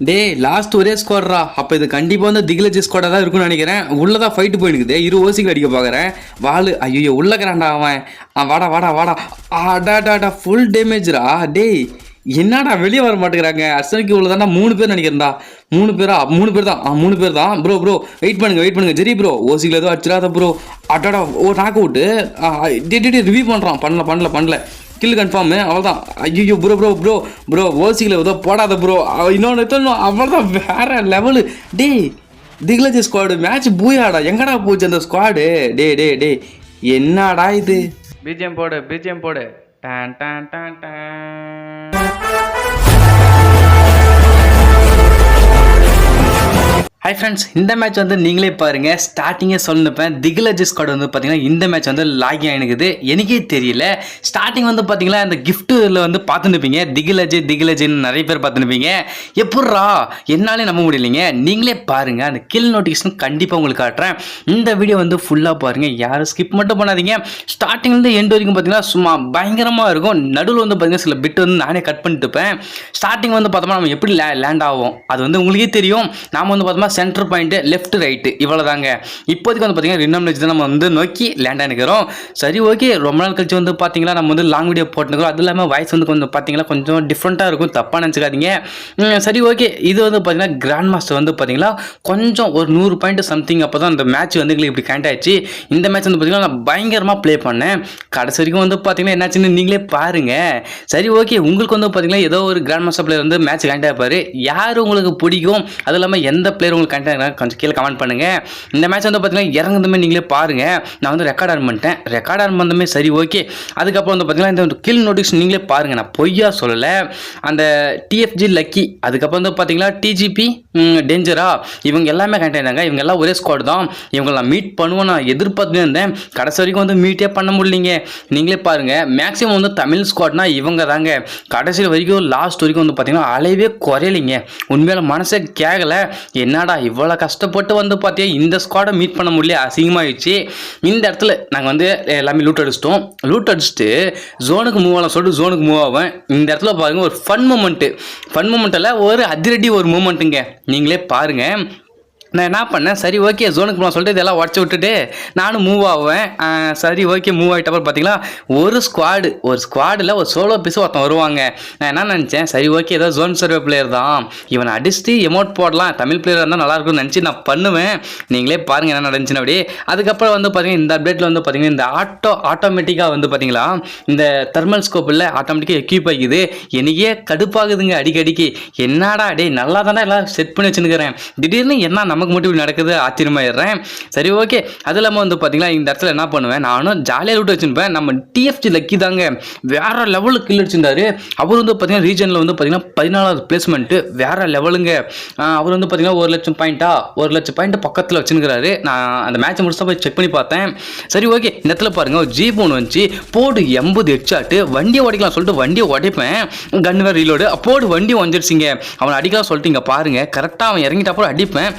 Day last ஒரே ஸ்குவாட்ரா அப்போ இது கண்டிப்பாக வந்து திகிலஜி ஸ்குவாடாக தான் இருக்கும்னு நினைக்கிறேன். உள்ளதான் ஃபைட்டு போயிருக்குது இரு ஓசிக்கு அடிக்க பார்க்குறேன் வாளு ஐயோ உள்ளக்கிறான்டா அவன். ஆ வாடா வாடா வாடா. அடாடாடா ஃபுல் டேமேஜ்ரா டேய் என்னடா வெளியே வர மாட்டேங்கிறாங்க? அர்சனிக்கு உள்ளதாண்டா மூணு பேர் நினைக்கிறேன்டா. மூணு பேரா? மூணு பேர் தான். ஆ மூணு பேர் தான். ப்ரோ ப்ரோ வெயிட் பண்ணுங்க வெயிட் பண்ணுங்க. ஜெரி ப்ரோ ஓசிக்கில் எதுவும் அடிச்சிடாத ப்ரோ அடாடா ஓ நாக் அவுட்டு டே டே ரிவ்யூ பண்ணுறான் பண்ணல பண்ணல பண்ணல. கில் கன்ஃபார்மு அவ்வளோதான் ஐயோ ப்ரோ ப்ரோ ப்ரோ ப்ரோ ஓசியில் ஏதோ போடாத ப்ரோ இன்னொன்று அவ்வளோதான் வேற லெவலு டே திக்லஜி ஸ்குவாடு மேட்ச் பூயாடா. எங்கடா போச்சு அந்த ஸ்குவாடு டே டே டே என்னடா இது? பிஜிஎம் போடு பிஜிஎம் போடு. டான் டான் டான் டான். ஹை ஃப்ரெண்ட்ஸ் இந்த மேட்ச் வந்து நீங்களே பாருங்க. ஸ்டார்டிங்கே சொல்லிருப்பேன் திகிலஜி ஸ்குவாட் வந்து பார்த்தீங்கன்னா இந்த மேட்ச் வந்து லாகி ஆகினுக்குது எனக்கே தெரியல. ஸ்டார்டிங் வந்து பார்த்தீங்கன்னா இந்த கிஃப்ட்டில் வந்து பார்த்துருப்பீங்க. திகிலஜி திகிலஜின்னு நிறைய பேர் பார்த்துருப்பீங்க. எப்பட்றா? என்னாலே நம்ப முடியலைங்க. நீங்களே பாருங்க அந்த கில் நோட்டிஃபிகேஷன் கண்டிப்பாக உங்களுக்கு காட்டுறேன். இந்த வீடியோ வந்து ஃபுல்லாக பாருங்க. யாரும் ஸ்கிப் மட்டும் பண்ணாதீங்க. ஸ்டார்டிங்லேருந்து எண்ட் வரைக்கும் பார்த்தீங்கன்னா சும்மா பயங்கரமாக இருக்கும். நடுவில் வந்து பார்த்தீங்கன்னா சில பிட் வந்து நானே கட் பண்ணிட்டு இருப்பேன் ஸ்டார்டிங் வந்து பார்த்தோம்னா நம்ம எப்படி லே லேண்ட் ஆகும் அது வந்து உங்களுக்கே தெரியும். நாம் வந்து பார்த்தோம்னா சென்டர் பாயிண்ட் லெஃப்ட் ரைட்டு இவ்வளோ தாங்க இப்போதைக்கு வந்து பார்த்தீங்கன்னா ரினம் தான் நம்ம வந்து நோக்கி லேண்ட் ஆகிக்கிறோம் சரி ஓகே ரொம்ப நாள் கழிச்சு வந்து பார்த்தீங்களா நம்ம வந்து லாங் வீடியோ போட்டுக்கிறோம் அது இல்லாமல் வாய்ஸ் வந்து கொஞ்சம் பார்த்தீங்களா கொஞ்சம் டிஃப்ரெண்ட்டாக இருக்கும். தப்பாக நினச்சிக்காதீங்க. சரி ஓகே இது வந்து பார்த்தீங்கன்னா கிராண்ட் மாஸ்டர் வந்து பார்த்தீங்களா கொஞ்சம் ஒரு நூறு பாயிண்ட் சம்திங் அப்போ தான் அந்த மேட்ச் வந்து எங்களுக்கு இப்படி கேண்ட் ஆயிடுச்சு. இந்த மேட்ச் வந்து பார்த்தீங்கன்னா நான் பயங்கரமாக ப்ளே பண்ணேன். கடைசி வரைக்கும் வந்து பார்த்தீங்கன்னா என்னாச்சுன்னு நீங்களே பாருங்கள் சரி ஓகே உங்களுக்கு வந்து பார்த்தீங்கன்னா ஏதோ ஒரு கிராண்ட் மாஸ்டர் பிளேயர் வந்து மேட்ச் கேண்ட் ஆகிப்பார் யார் உங்களுக்கு பிடிக்கும்? அது இல்லாமல் எந்த பிளேயர் உங்களுக்கு உங்களுக்கு ஆகிறாங்க கொஞ்சம் கீழே கமெண்ட் பண்ணுங்கள் இந்த மேட்ச் வந்து பார்த்தீங்கன்னா இறங்குதுமே நீங்களே பாருங்கள் நான் வந்து ரெக்கார்ட் ஆன் பண்ணிட்டேன். ரெக்கார்ட் ஆன் பண்ணதுமே சரி ஓகே அதுக்கப்புறம் வந்து பார்த்தீங்கன்னா இந்த கில் நோட்டிஃபிகேஷன் நீங்களே பாருங்கள் நான் பொய்யா சொல்லலை. அந்த டிஎஃப்ஜி லக்கி அதுக்கப்புறம் வந்து பார்த்தீங்கன்னா டிஜிபி டேஞ்சரா இவங்க எல்லாமே கனெக்ட் ஆயிருந்தாங்க இவங்க எல்லாம் ஒரே ஸ்குவாட் தான். இவங்க நான் மீட் பண்ணுவேன் நான் எதிர்பார்த்துட்டு இருந்தேன். கடைசி வரைக்கும் வந்து மீட்டே பண்ண முடியலைங்க. நீங்களே பாருங்கள் மேக்ஸிமம் வந்து தமிழ் ஸ்குவாட்னா இவங்க தாங்க. கடைசி வரைக்கும் லாஸ்ட் வரைக்கும் வந்து பார்த்தீங்கன்னா அளவே குறையலைங்க. உண்மையில மனசே கேட்கல என்னடா இவ்வளோ கஷ்டப்பட்டு வந்து பார்த்தியா இந்த ஸ்குவாடை மீட் பண்ண முடியல அசிங்கமாகிடுச்சு இந்த இடத்துல நாங்கள் வந்து எல்லாமே லூட் அடிச்சிட்டோம். லூட் அடிச்சுட்டு ஜோனுக்கு மூவ் ஆகலாம் சொல்லிட்டு ஜோனுக்கு மூவ் ஆவேன். இந்த இடத்துல பாருங்க ஒரு ஃபன் மூமெண்ட்டு ஃபன் மூமெண்ட்டில் ஒரு அதிரடி ஒரு மூமெண்ட்டுங்க நீங்களே பாருங்கள் நான் என்ன பண்ணேன்? சரி ஓகே ஜோனுக்கு போகலாம் சொல்லிட்டு இதெல்லாம் உடச்சி விட்டுட்டு நானும் மூவ் ஆவேன். சரி ஓகே மூவ் ஆகிட்டப்பறம் பார்த்தீங்களா ஒரு ஸ்குவாடு ஒரு ஸ்குவாடில் ஒரு சோலோ பீஸ் ஒருத்தன் வருவாங்க. நான் என்ன நினச்சேன்? சரி ஓகே ஏதோ ஜோன் சர்வே பிளேயர் தான். இவனை அடிச்சுட்டு எமௌண்ட் போடலாம். தமிழ் பிளேயர் இருந்தால் நல்லாயிருக்கும்னு நினச்சி நான் பண்ணுவேன். நீங்களே பாருங்கள் என்ன நடந்துச்சுன்னு அப்படி அதுக்கப்புறம் வந்து பார்த்தீங்கன்னா இந்த அப்டேட்டில் வந்து பார்த்தீங்கன்னா இந்த ஆட்டோ ஆட்டோமேட்டிக்காக வந்து பார்த்தீங்களா இந்த தெர்மல் ஸ்கோப்பில் ஆட்டோமேட்டிக்காக எக்யூப் ஆகிக்குது. எனக்கே கடுப்பாகுதுங்க அடிக்கடிக்கு. என்னடா டேய் நல்லா தானே எல்லாம் செட் பண்ணி வச்சுருக்கிறேன் திடீர்னு என்ன நம்ம நமக்கு மட்டும் இப்படி நடக்குது ஆச்சரியமாயிடுறேன். சரி ஓகே. அது இல்லாமல் வந்து பார்த்தீங்கன்னா இந்த இடத்துல என்ன பண்ணுவேன்? நானும் ஜாலியாக விட்டு வச்சுருப்பேன். நம்ம டிஎஃப்ஜி லக்கி தாங்க. வேற லெவலுக்கு கில் அடிச்சிருந்தாரு. அவர் வந்து பார்த்தீங்கன்னா ரீஜனில் வந்து பார்த்தீங்கன்னா பதினாலாவது பிளேஸ்மெண்ட்டு வேற லெவலுங்க அவர் வந்து பார்த்தீங்கன்னா ஒரு லட்சம் பாயிண்டா ஒரு லட்சம் பாயிண்ட் பக்கத்தில் வச்சுருக்கிறாரு. நான் அந்த மேட்ச்சை முடிச்சா போய் செக் பண்ணி பார்த்தேன். சரி ஓகே. இந்த இடத்துல பாருங்க ஒரு ஜீப் ஒன்று வந்துச்சு. போடு எண்பது ஹெட்ஷாட்டு வண்டியை உடைக்கலாம் சொல்லிட்டு வண்டியை உடைப்பேன். கன் வேறு ரீலோடு போடு வண்டி வந்துடுச்சிங்க அவனை அடிக்கலாம் சொல்லிட்டு இங்கே பாருங்க. கரெக்டாக அவன் இறங்கிட்டப்போ அடிப்பேன்.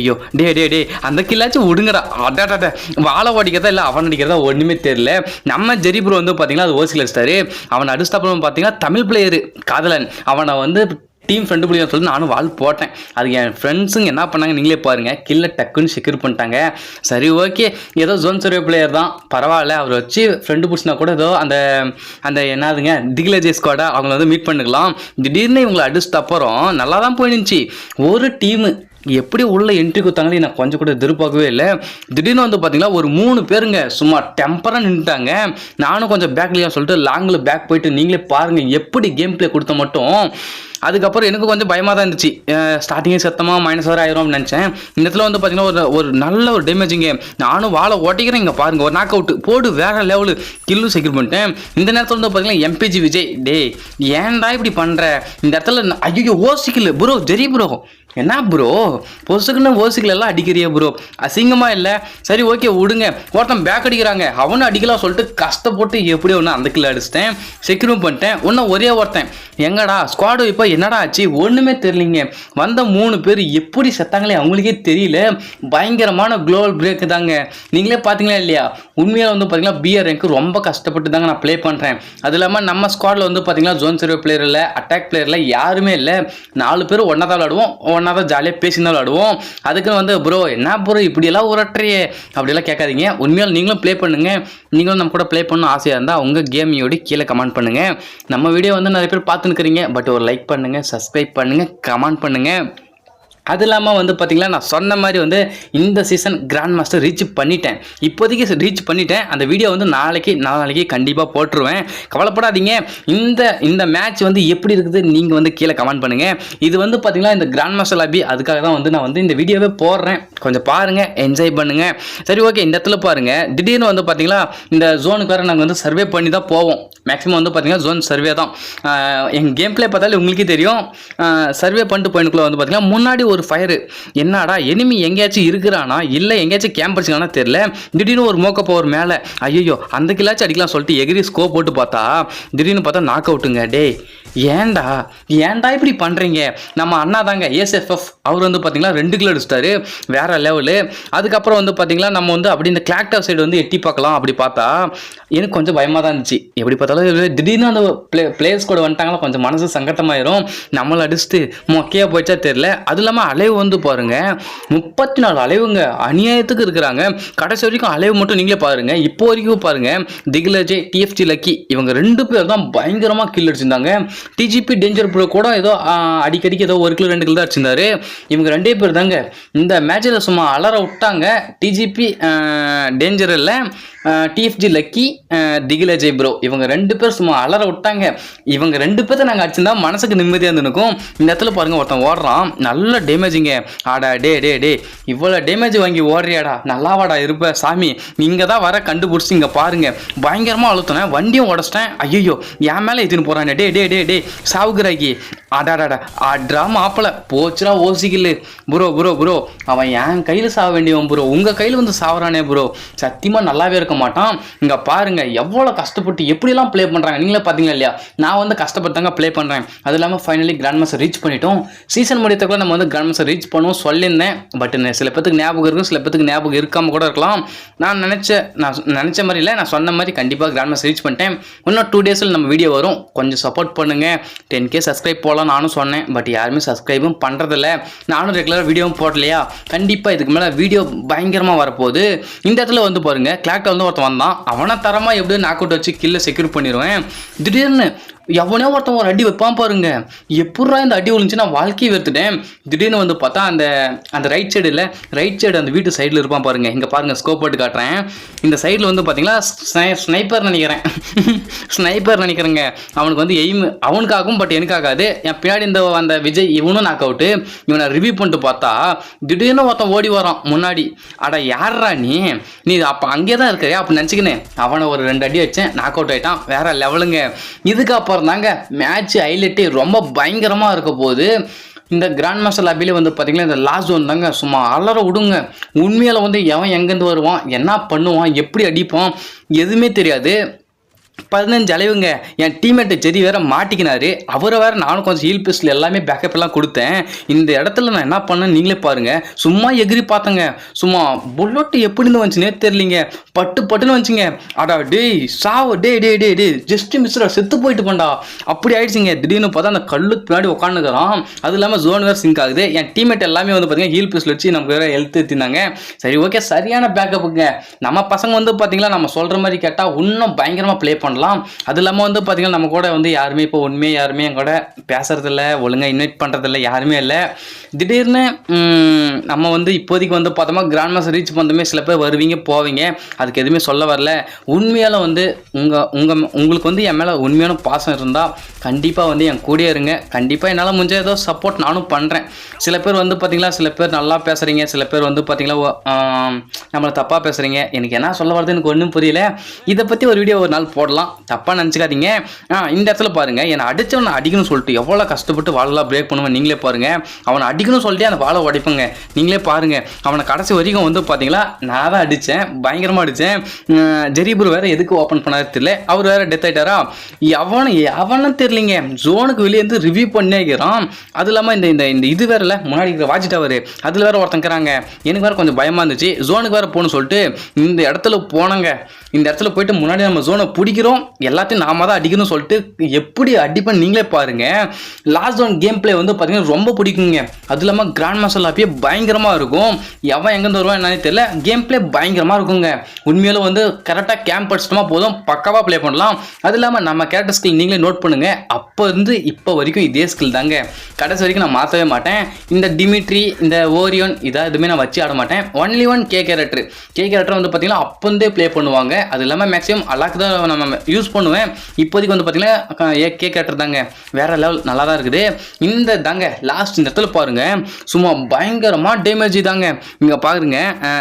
ஐயோ டே டே டே அந்த கில்லாச்சும் விடுங்கடா. அடாடாட வாழை ஓடிக்கிறதா இல்லை அவன் அடிக்கிறதா ஒன்றுமே தெரியல. நம்ம ஜெரி ப்ரோ வந்து பார்த்தீங்கன்னா அது ஓசியில் ஸ்டாரு அவன் அடிச்சிட்ட அப்புறம் பார்த்தீங்கன்னா தமிழ் பிளேயரு காதலன். அவனை வந்து டீம் ஃப்ரெண்டு பிடிக்கும் சொல்லி நானும் வால் போட்டேன். அது என் ஃப்ரெண்ட்ஸுங்க என்ன பண்ணாங்க நீங்களே பாருங்கள் கில்ல டக்குன்னு செக்யூர் பண்ணிட்டாங்க. சரி ஓகே ஏதோ ஜோன் சர்வே பிளேயர் தான். பரவாயில்ல. அவர் வச்சு ஃப்ரெண்டு பிடிச்சினா கூட ஏதோ அந்த அந்த என்னதுங்க திகிலஜே ஸ்குவாடை அவங்கள வந்து மீட் பண்ணிக்கலாம். திடீர்னு இவங்களை அடிச்சிட்ட அப்புறம் நல்லா தான் போயிருந்துச்சு ஒரு டீமு எப்படி உள்ள என்ட்ரி கொடுத்தாங்கன்னு நான் கொஞ்சம் கூட எதிர்பார்க்கவே இல்லை. திடீர்னு வந்து பார்த்தீங்கன்னா ஒரு மூணு பேருங்க சும்மா டெம்பராக நின்றுட்டாங்க நானும் கொஞ்சம் பேக்லையா சொல்லிட்டு லாங்கில் பேக் போயிட்டு நீங்களே பாருங்கள் எப்படி கேம் ப்ளே கொடுத்த மட்டும். அதுக்கப்புறம் எனக்கு கொஞ்சம் பயமாக தான் இருந்துச்சு. ஸ்டார்டிங்கே சத்தமாக மைனஸ் வர ஆயிரும் அப்படின்னு நினச்சேன். இந்த இடத்துல வந்து பார்த்தீங்கன்னா ஒரு ஒரு நல்ல ஒரு டேமேஜிங்க நானும் வாழை ஓட்டிக்கிறேன் இங்கே பாருங்கள் ஒரு நாக் அவுட் போடு வேற லெவலு கில்லு செக்யூர் பண்ணிட்டேன். இந்த நேரத்தில் வந்து பார்த்தீங்கன்னா எம்பிஜி விஜய் டேய் ஏன்டா இப்படி பண்ணுற இந்த இடத்துல ஐயோ ஓசிக்கல. ப்ரோ ஜெரி ப்ரோ என்ன ப்ரோ பொசுக்குன்னு ஓசிக்கல எல்லாம் அடிக்கிறிய ப்ரோ அசிங்கமாக இல்லை? சரி ஓகே விடுங்க. ஒருத்தன் பேக் அடிக்கிறாங்க. அவனும் அடிக்கலாம் சொல்லிட்டு கஷ்டப்பட்டு எப்படியோ ஒன்று அந்த கிளை அடிச்சிட்டேன். செக்யூரும் பண்ணிட்டேன். ஒன்றும் ஒரே ஒருத்தன். எங்கடா? ஸ்குவாடு இப்போ என்னடா ஆச்சு? ஒன்றுமே தெரியலிங்க. வந்த மூணு பேர் எப்படி செத்தாங்களே அவங்களுக்கே தெரியல. பயங்கரமான குளோபல் பிரேக் தாங்க. நீங்களே பார்த்தீங்களா இல்லையா? உண்மையாக வந்து பார்த்தீங்கன்னா பிஆர் ரேங்க்கு ரொம்ப கஷ்டப்பட்டு தாங்க நான் ப்ளே பண்ணுறேன் அது இல்லாமல் நம்ம ஸ்குவாடில் வந்து பார்த்தீங்கன்னா ஜோன் சர்வே பிளேயர் இல்லை அட்டாக் பிளேயரில் யாருமே இல்லை. நாலு பேர் ஒன்றா தான் விளாடுவோம் ஒன்றா தான் ஜாலியாக பேசி தான் விளாடுவோம் அதுக்குன்னு வந்து ப்ரோ என்ன ப்ரோ இப்படியெல்லாம் உரட்டுறியே? அப்படியெல்லாம் கேட்காதீங்க. உண்மையால் நீங்களும் ப்ளே பண்ணுங்கள் நீங்களும் நம்ம கூட ப்ளே பண்ணணும் ஆசையாக இருந்தால் உங்கள் கேமையோட கீழே கமெண்ட் பண்ணுங்கள் நம்ம வீடியோ வந்து நிறைய பேர் பார்த்துன்னுக்குறீங்க. பட் ஒரு லைக் பண்ணுங்கள் சப்ஸ்கிரைப் பண்ணுங்கள் கமெண்ட் பண்ணுங்கள் அது இல்லாமல் வந்து பார்த்திங்கன்னா நான் சொன்ன மாதிரி வந்து இந்த சீசன் கிராண்ட் மாஸ்டர் ரீச் பண்ணிட்டேன். இப்போதைக்கு ரீச் பண்ணிட்டேன். அந்த வீடியோ வந்து நாளைக்கு நாளைக்கு கண்டிப்பாக போட்டுருவேன். கவலைப்படாதீங்க. இந்த இந்த மேட்ச் வந்து எப்படி இருக்குது நீங்கள் வந்து கீழே கமெண்ட் பண்ணுங்கள் இது வந்து பார்த்திங்கன்னா இந்த கிராண்ட் மாஸ்டர் லாபி அதுக்காக தான் வந்து நான் வந்து இந்த வீடியோவே போடுறேன். கொஞ்சம் பாருங்கள் என்ஜாய் பண்ணுங்கள் சரி ஓகே இந்த இடத்துல பாருங்கள் திடீர்னு வந்து பார்த்திங்கன்னா இந்த ஜோனுக்கு வேறு நாங்கள் வந்து சர்வே பண்ணி தான் போவோம். மேக்ஸிமம் வந்து பார்த்தீங்கன்னா ஜோன் சர்வே தான். எங்கள் கேம் பிளே பார்த்தாலே உங்களுக்கே தெரியும். சர்வே பண்ணிட்டு போயினுக்குள்ளே வந்து பார்த்தீங்கன்னா முன்னாடி ஒரு ஃபயரு என்னடா எனிமி எங்கேயாச்சும் இருக்கிறானா இல்லை எங்கேயாச்சும் கேம்ப் அடிச்சுக்கானா தெரில திடீர்னு ஒரு மோக்க பவர் மேலே ஐயோ அந்த கிளாச்சும் அடிக்கலாம் சொல்லிட்டு எகிரி ஸ்கோப் போட்டு பார்த்தா திடீர்னு பார்த்தா நாக் அவுட்டுங்க டே ஏன்டா ஏன்டா இப்படி பண்ணுறீங்க நம்ம அண்ணா தாங்க ஏஎஸ்எஃப்எஃப் அவர் வந்து பார்த்தீங்கன்னா ரெண்டு கிலோ அடிச்சிட்டாரு வேற லெவலு அதுக்கப்புறம் வந்து பார்த்தீங்கன்னா நம்ம வந்து அப்படி இந்த கிளாக்டர் சைடு வந்து எட்டி பார்க்கலாம். அப்படி பார்த்தா எனக்கு கொஞ்சம் பயமாக தான் இருந்துச்சு. எப்படி பார்த்தா இது திடீர்னு அந்த பிளே பிளேயர்ஸ் கூட வந்துட்டாங்களா கொஞ்சம் மனசு சங்கட்டமாயிரும். நம்மளை அடிச்சுட்டு மொக்கையாக போயிச்சா தெரில அது இல்லாமல் அலைவு வந்து பாருங்க. முப்பத்தி நாலு அலைவுங்க அநியாயத்துக்கு இருக்கிறாங்க. கடைசி வரைக்கும் அலைவு மட்டும் நீங்களே பாருங்க. இப்போ வரைக்கும் பாருங்க. திகிலஜே டிஎஃப்டி லக்கி இவங்க ரெண்டு பேர் தான் பயங்கரமாக கில் அடிச்சிருந்தாங்க. டிஜிபி டேஞ்சர் ப்ரோ கூட ஏதோ அடிக்கடிக்கு ஏதோ ஒரு கிலோ ரெண்டு கிலோ தான் அடிச்சிருந்தாரு. இவங்க ரெண்டே பேர் தாங்க. இந்த மேட்சில் சும்மா அலற விட்டாங்க. டிஜிபி டேஞ்சர் இல்லை. டிஎஃப்ஜி லக்கி திகில ப்ரோ இவங்க ரெண்டு பேர் சும்மா அலற விட்டாங்க. இவங்க ரெண்டு பேர்த்த நாங்கள் அடிச்சிருந்தா மனசுக்கு நிம்மதியாக இருந்துருக்கும். இந்த இடத்துல பாருங்க ஒருத்தன் ஓடுறான். நல்ல டேமேஜிங்க ஆடா டே டே டே. இவ்வளோ டேமேஜ் வாங்கி ஓடுறியாடா. நல்லாவாடா இருப்ப சாமி. நீங்கள் தான் வர கண்டுபிடிச்சி இங்கே பாருங்க. பயங்கரமாக அழுத்தினேன். வண்டியும் உடச்சிட்டேன். ஐயோ என் மேலே ஏற்றின்னு போகிறானே டே டே டே டே. சாவுகிறாக்கி அடாடாடா. அட்ரா மாப்பிள போச்சுடா ஓசிக்கலு ப்ரோ ப்ரோ ப்ரோ அவன் என் கையில் சாக வேண்டியவன் ப்ரோ உங்கள் கையில் வந்து சாவறானே ப்ரோ சத்தியமாக நல்லாவே இருக்கும் இருக்க மாட்டான். இங்கே பாருங்க எவ்வளோ கஷ்டப்பட்டு எப்படிலாம் ப்ளே பண்ணுறாங்க நீங்களே பார்த்தீங்களா இல்லையா? நான் வந்து கஷ்டப்பட்டு தாங்க ப்ளே பண்ணுறேன் அது இல்லாமல் ஃபைனலி கிராண்ட் மாஸ்டர் ரீச் பண்ணிட்டோம். சீசன் முடியத்துக்குள்ள நம்ம வந்து கிராண்ட் மாஸ்டர் ரீச் பண்ணுவோம் சொல்லியிருந்தேன். பட் சில பேத்துக்கு ஞாபகம் இருக்கும் சில பேத்துக்கு ஞாபகம் இருக்காமல் கூட இருக்கலாம். நான் நினச்ச நான் நினச்ச மாதிரி இல்லை. நான் சொன்ன மாதிரி கண்டிப்பாக கிராண்ட் மாஸ்டர் ரீச் பண்ணிட்டேன். இன்னும் டூ டேஸில் நம்ம வீடியோ வரும். கொஞ்சம் சப்போர்ட் பண்ணுங்கள் டென் கே சப்ஸ்கிரைப் போகலாம் நானும் சொன்னேன். பட் யாருமே சப்ஸ்கிரைபும் பண்ணுறதில்ல நானும் ரெகுலராக வீடியோவும் போடலையா? கண்டிப்பாக இதுக்கு மேலே வீடியோ பயங்கரமாக வரப்போகுது. இந்த இடத்துல வந்து பாருங்கள் கிளாக்டர் வந்து ஒருத்தன் வந்தான். அவனை தரமாக எப்படியும் நாக் அவுட் வச்சு கில்லை செக்யூர் பண்ணிடுவேன் திடீர்னு எவனோ ஒருத்தன் ஒரு அடி வைப்பான் பாருங்க. எப்பட்றா இந்த அடி விழுந்துச்சு? நான் வாழ்க்கையை வெறுத்துட்டேன். திடீர்னு வந்து பார்த்தா அந்த அந்த ரைட் சைடு இல்லை ரைட் சைடு அந்த வீட்டு சைடில் இருப்பான் பாருங்க. இங்கே பாருங்க ஸ்கோப் போட்டு காட்டுறேன். இந்த சைடில் வந்து பார்த்தீங்களா ஸ்னைப்பர் நினைக்கிறேன். ஸ்னைப்பர் நினைக்கிறேங்க. அவனுக்கு வந்து எய்ம் அவனுக்காகும் பட் எனக்காகாது என் பின்னாடி இந்த அந்த விஜய் இவனும் நாக் அவுட்டு இவனை ரிவ்யூ பண்ணிட்டு பார்த்தா திடீர்னு ஒருத்தன் ஓடி வரான் முன்னாடி. அட யார்ரா நீ? நீ அப்போ அங்கே தான் இருக்கிறியா அப்போ நினச்சிக்கினேன். அவனை ஒரு ரெண்டு அடி வச்சேன் நாக் அவுட் ஆயிட்டான். வேற லெவலுங்க அப்புறம் தாங்க மேட்ச் ஹைலைட்டு ரொம்ப பயங்கரமாக இருக்க போகுது. இந்த கிராண்ட் மாஸ்டர் லாபியில் வந்து பார்த்தீங்கன்னா இந்த லாஸ்ட் ஒன் தாங்க சும்மா அலற விடுங்க. உண்மையில் வந்து எவன் எங்கேருந்து வருவான் என்ன பண்ணுவான் எப்படி அடிப்பான் எதுவுமே தெரியாது. பதினஞ்சு அளவுங்க என் டீம்மேட்டு ஜெரி வேற மாட்டிக்கினாரு. அவரை வேற நானும் கொஞ்சம் ஹீல் பிஸ்டில் எல்லாமே பேக்கப் எல்லாம் கொடுத்தேன். இந்த இடத்துல நான் என்ன பண்ணேன் நீங்களே பாருங்க. சும்மா எகிரி பார்த்தேங்க. சும்மா புல்லட் எப்படி இருந்து வந்துச்சுனே தெரியலிங்க. பட்டு பட்டுன்னு வந்துச்சுங்க. அடா டேய் சாவ டே டே டே டே ஜஸ்ட் மிஸ்ரா செத்து போயிட்டு போண்டா. அப்படி ஆயிடுச்சுங்க. திடீர்னு பார்த்தா அந்த கல்லுக்கு பின்னாடி உட்காந்துக்கிறான் அது இல்லாமல் ஜோன் வேறு சிங்க் ஆகுது. என் டீம்மேட் எல்லாமே வந்து பார்த்தீங்கன்னா ஹீல் பிஸ்டில் வச்சு நமக்கு வேற ஹெல்த் எடுத்திருந்தாங்க. சரி ஓகே சரியான பேக்கப்புங்க நம்ம பசங்க வந்து பார்த்தீங்களா நம்ம சொல்கிற மாதிரி கேட்டால் இன்னும் பயங்கரமாக ப்ளே பண்ணலாம். அது இல்லாமல் வந்து பார்த்தீங்கன்னா நம்ம கூட வந்து யாருமே இப்போ உண்மையாக யாருமே என் கூட பேசுகிறதில்ல ஒழுங்காக இன்வைட் பண்ணுறதில்ல யாருமே இல்லை. திடீர்னு நம்ம வந்து இப்போதைக்கு வந்து பார்த்தோமா கிராண்ட் மாஸ்டர் ரீச் பண்ணதுமே சில பேர் வருவீங்க போவீங்க. அதுக்கு எதுவுமே சொல்ல வரல. உண்மையால் வந்து உங்கள் உங்கள் உங்களுக்கு வந்து என் மேலே உண்மையான பாசம் இருந்தால் கண்டிப்பாக வந்து என் கூடயே இருங்க. கண்டிப்பாக என்னால் முடிஞ்ச ஏதோ சப்போர்ட் நானும் பண்ணுறேன் சில பேர் வந்து பார்த்திங்களா சில பேர் நல்லா பேசுகிறீங்க சில பேர் வந்து பார்த்திங்களா நம்மளை தப்பாக பேசுகிறீங்க எனக்கு என்ன சொல்ல வரது எனக்கு ஒன்றும் புரியல. இதை பற்றி ஒரு வீடியோ ஒரு நாள் போடலாம். தப்பாக நினச்சிக்காதீங்க. இந்த இடத்துல பாருங்கள் என்னை அடித்தவனை அடிக்கணும்னு சொல்லிட்டு எவ்வளோ கஷ்டப்பட்டு வாழலாம் பிரேக் பண்ணுவேன் நீங்களே பாருங்கள் அவனை அடிக்கணும்னு சொல்லிட்டு அந்த வாழை உடைப்பேங்க. நீங்களே பாருங்க. அவனை கடைசி வரைக்கும் வந்து பார்த்தீங்களா நான் தான் அடித்தேன் பயங்கரமாக அடித்தேன் ஜெரிபுர் வேற எதுக்கு ஓப்பன் பண்ணாரு தெரியல. அவர் வேற டெத் ஆகிட்டாரா எவனும் எவனும் தெரியலிங்க. ஜோனுக்கு வெளியே இருந்து ரிவ்யூ பண்ணிக்கிறான் அது இல்லாமல் இந்த இந்த இந்த இது வேறல முன்னாடி இருக்கிற வாட்ச் டவர் அதில் வேற ஒருத்தங்கிறாங்க எனக்கு வேற கொஞ்சம் பயமாக இருந்துச்சு. ஜோனுக்கு வேறு போகணும்னு சொல்லிட்டு இந்த இடத்துல போனங்க. இந்த இடத்துல போயிட்டு முன்னாடி நம்ம ஜோனை அடிக்கிறோம் எல்லாத்தையும் நாம தான் அடிக்கணும்னு சொல்லிட்டு எப்படி அடிப்பேன் நீங்களே பாருங்க. லாஸ்ட் டவுன் கேம் பிளே வந்து பார்த்தீங்கன்னா ரொம்ப பிடிக்குங்க. அது இல்லாமல் கிராண்ட் மாஸ்டர் லாப்பியே பயங்கரமாக இருக்கும். எவன் எங்கேருந்து வருவான் என்னன்னு தெரியல. கேம் பிளே பயங்கரமாக இருக்குங்க. உண்மையில வந்து கரெக்டாக கேம்ப் அடிச்சிட்டோமா போதும். பக்காவாக ப்ளே பண்ணலாம். அது இல்லாமல் நம்ம கேரக்டர் ஸ்கில் நீங்களே நோட் பண்ணுங்க. அப்போ இருந்து இப்போ வரைக்கும் இதே ஸ்கில் தாங்க. கடைசி வரைக்கும் நான் மாற்றவே மாட்டேன். இந்த டிமிட்ரி இந்த ஓரியோன் இதாக எதுவுமே நான் வச்சு ஆட மாட்டேன். Only one K character K character வந்து பார்த்தீங்கன்னா அப்போ இருந்தே ப்ளே பண்ணுவாங்க. அது இல்லாமல் மேக்ஸிமம் அல்லாக்கு தான் நம்ம யூஸ் பண்ணுவேன். இப்போதைக்கு வந்து பார்த்தீங்கன்னா ஏ கே கேட்டர் தாங்க வேறு லெவல் நல்லா தான் இருக்குது. இந்த தாங்க லாஸ்ட் இந்த இடத்துல பாருங்க. சும்மா பயங்கரமாக டேமேஜ் தாங்க. இங்கே பாருங்க.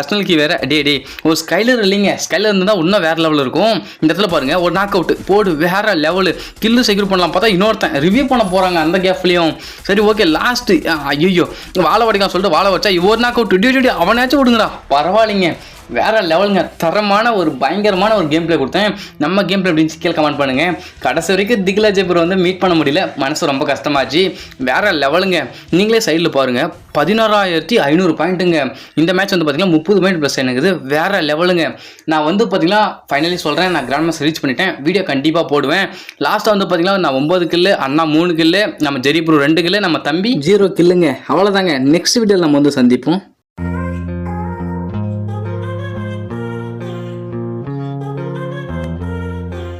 அஸ்னல் கீ வேறு. டே டே ஒரு ஸ்கைலர் இல்லைங்க. ஸ்கைலர் இருந்தால் இன்னும் வேற லெவல் இருக்கும். இந்த இடத்துல பாருங்கள் ஒரு நாக் அவுட் போடு வேற லெவலு கில்லு செக்யூர் பண்ணலாம். பார்த்தா இன்னொருத்தன் ரிவ்யூ பண்ண போகிறாங்க அந்த கேப்லேயும் சரி ஓகே லாஸ்ட்டு ஐயோ வாழை வடிக்கலாம் சொல்லிட்டு வாழை வச்சா ஒரு நாக் அவுட் டியூ அவனாச்சும் விடுங்கடா பரவாயில்லைங்க. வேற லெவலுங்க. தரமான ஒரு பயங்கரமான ஒரு கேம் பிளே கொடுத்தேன். நம்ம கேம் பிளே அப்படின்னு கீழே கமெண்ட் பண்ணுங்க. கடைசி வரைக்கும் திக்லா ஜெபர் வந்து மீட் பண்ண முடியல. மனசு ரொம்ப கஷ்டமாச்சு. வேற லெவலுங்க. நீங்களே சைடில் பாருங்க. பதினோராயிரத்தி ஐநூறு பாயிண்ட்டுங்க இந்த மேட்ச் வந்து பார்த்தீங்கன்னா முப்பது பாயிண்ட் ப்ளஸ் எனக்கு வேற லெவலுங்க. நான் வந்து பார்த்தீங்கன்னா ஃபைனலி சொல்கிறேன் நான் கிராண்ட் மேட்ச் ரீச் பண்ணிட்டேன். வீடியோ கண்டிப்பாக போடுவேன். லாஸ்ட்டாக வந்து பார்த்தீங்கன்னா நான் ஒம்பது கில்லு அண்ணா மூணு கில்லு நம்ம ஜெரிபுரு ரெண்டு கில்லு நம்ம தம்பி ஜீரோ கில்லுங்க அவ்வளோதாங்க நெக்ஸ்ட் வீடியோவில் நம்ம வந்து சந்திப்போம்.